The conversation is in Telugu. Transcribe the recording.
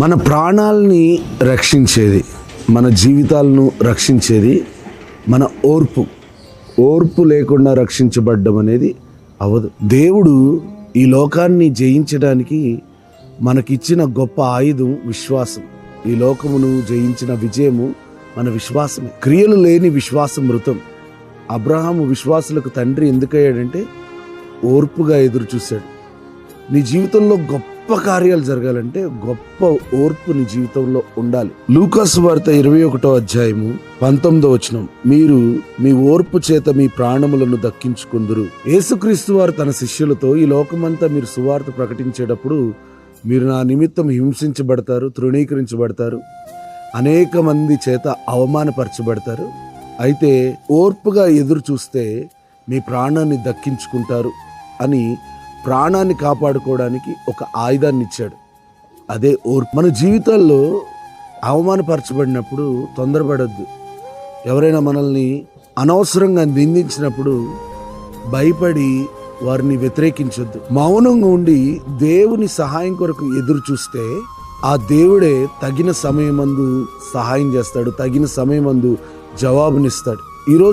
మన ప్రాణాలని రక్షించేది మన జీవితాలను రక్షించేది మన ఓర్పు. ఓర్పు లేకుండా రక్షించబడ్డం అనేది అవదు. దేవుడు ఈ లోకాన్ని జయించడానికి మనకిచ్చిన గొప్ప ఆయుధం విశ్వాసం. ఈ లోకమును జయించిన విజయము మన విశ్వాసమే. క్రియలు లేని విశ్వాసం మృతం. అబ్రహాము విశ్వాసులకు తండ్రి ఎందుకయ్యాడంటే ఓర్పుగా ఎదురు చూశాడు నీ జీవితంలో గొప్ప కార్యాలు జరగాలంటే గొప్ప ఓర్పు నీ జీవితంలో ఉండాలి. లూకాస్ వార్త ఇరవై ఒకటో అధ్యాయము పంతొమ్మిదో వచనం. మీరు మీ ఓర్పు చేత మీ ప్రాణములను దక్కించుకుందురు. యేసుక్రీస్తు వారు తన శిష్యులతో ఈ లోకమంతా మీరు సువార్త ప్రకటించేటప్పుడు మీరు నా నిమిత్తం హింసించబడతారు తృణీకరించబడతారు అనేక మంది చేత అవమానపరచబడతారు. అయితే ఓర్పుగా ఎదురు చూస్తే మీ ప్రాణాన్ని దక్కించుకుంటారు అని ప్రాణాన్ని కాపాడుకోవడానికి ఒక ఆయుధాన్ని ఇచ్చాడు అదే ఓర్పు. మన జీవితాల్లో అవమానపరచబడినప్పుడు తొందరపడద్దు. ఎవరైనా మనల్ని అనవసరంగా నిందించినప్పుడు భయపడి వారిని వ్యతిరేకించొద్దు. మౌనంగా ఉండి దేవుని సహాయం కొరకు ఎదురు చూస్తే ఆ దేవుడే తగిన సమయమందు సహాయం చేస్తాడు తగిన సమయమందు జవాబునిస్తాడు. ఈరోజు